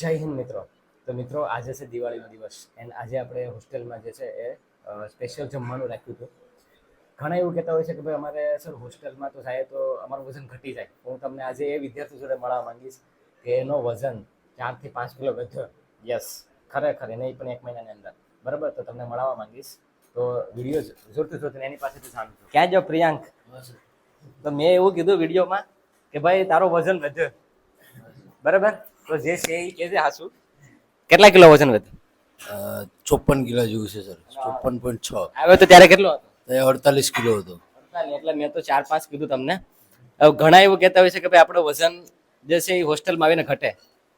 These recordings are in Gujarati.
જય હિન્દ મિત્રો. તો મિત્રો, આજે છે દિવાળીનો દિવસ એન્ડ આજે આપણે હોસ્ટેલમાં જે છે એ સ્પેશિયલ જમવાનું રાખ્યું હતું. ઘણા એવું કહેતા હોય છે કે ભાઈ અમારે સર હોસ્ટેલમાં તો થાય તો અમારું વજન ઘટી જાય. હું તમને આજે એ વિદ્યાર્થી જોડે મળવા માંગીશ કે એનો વજન ચારથી પાંચ કિલો વધ્યો. યસ ખરેખર, એને પણ એક મહિનાની અંદર. બરાબર? તો તમને મળવા માંગીશ. તો વીડિયો જોરથી જોરથી એની પાસેથી સાંભળજો ક્યાં જો પ્રિયાંક? તો મેં એવું કીધું વિડીયોમાં કે ભાઈ તારો વજન વધ્યો. બરાબર? તો જે છે એ કે છે હાસુ. કેટલા કિલો વજન વધ્યું ચોપન કિલો જેવું છે સર. ચોપન પોઈન્ટ છ. આવ્યો તો ત્યારે કેટલો હતો? તો અડતાલીસ કિલો હતો. એટલે મેં તો ચાર પાંચ કીધું તમને. હવે ઘણા એવું કહેતા હોય છે કે ભાઈ આપણો વજન જે છે એ હોસ્ટેલમાં આવીને ઘટે.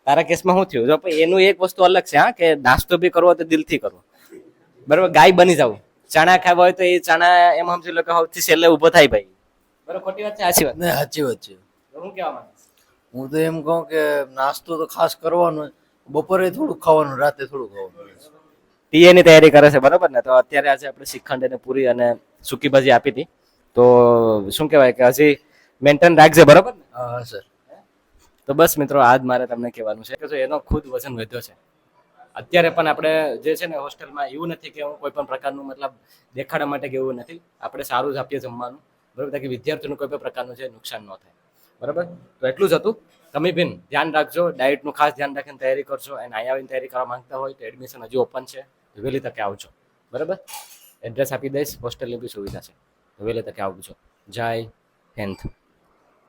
તારા કેસમાં શું થયું? જો એનું એક વસ્તુ અલગ છે હા કે નાસ્તો બી કરવો તો દિલથી કરવો. બરાબર ગાય બની જવું. ચણા ખાવા હોય તો એ ચણા એમ સમજી લો કે સૌથી છેલ્લે ઊભો થાય ભાઈ. બરાબર ખોટી વાત છે સાચી વાત. સાચી વાત છે. હું કહેવા માંગીશ? હું તો એમ કહું કે નાસ્તો તો ખાસ કરવાનો બપોરે થોડું ખાવાનું રાતે થોડું ખાવાનું પીએની તૈયારી કરે છે બરાબર ને? તો અત્યારે આજે આપણે શ્રીખંડ અને પૂરી અને સૂકી ભાજી આપી હતી. તો શું કહેવાય કે હજી મેન્ટેન રાખજે બરાબર ને? હા સર. તો બસ મિત્રો આજ મારે તમને કહેવાનું છે કે જો એનો ખુદ વજન વધ્યો છે. અત્યારે પણ આપણે જે છે ને હોસ્ટેલમાં એવું નથી કે હું કોઈ પણ પ્રકારનું મતલબ દેખાડવા માટે કે એવું નથી. આપણે સારું જ આપીએ જમવાનું. બરાબર કે વિદ્યાર્થીઓનું કોઈ પણ પ્રકારનું છે નુકસાન ન થાય. બરાબર? તો એટલું જ હતું. તમે બિન, ધ્યાન રાખજો ડાયટનું ખાસ ધ્યાન રાખીને તૈયારી કરજો. એન્ડ અહીંયા આવીને તૈયારી કરવા માંગતા હોય તો એડમિશન હજુ ઓપન છે. વહેલી તકે આવજો. બરાબર? એડ્રેસ આપી દઈશ. હોસ્ટેલની બી સુવિધા છે. વહેલી તકે આવજો. જય હિન્દ.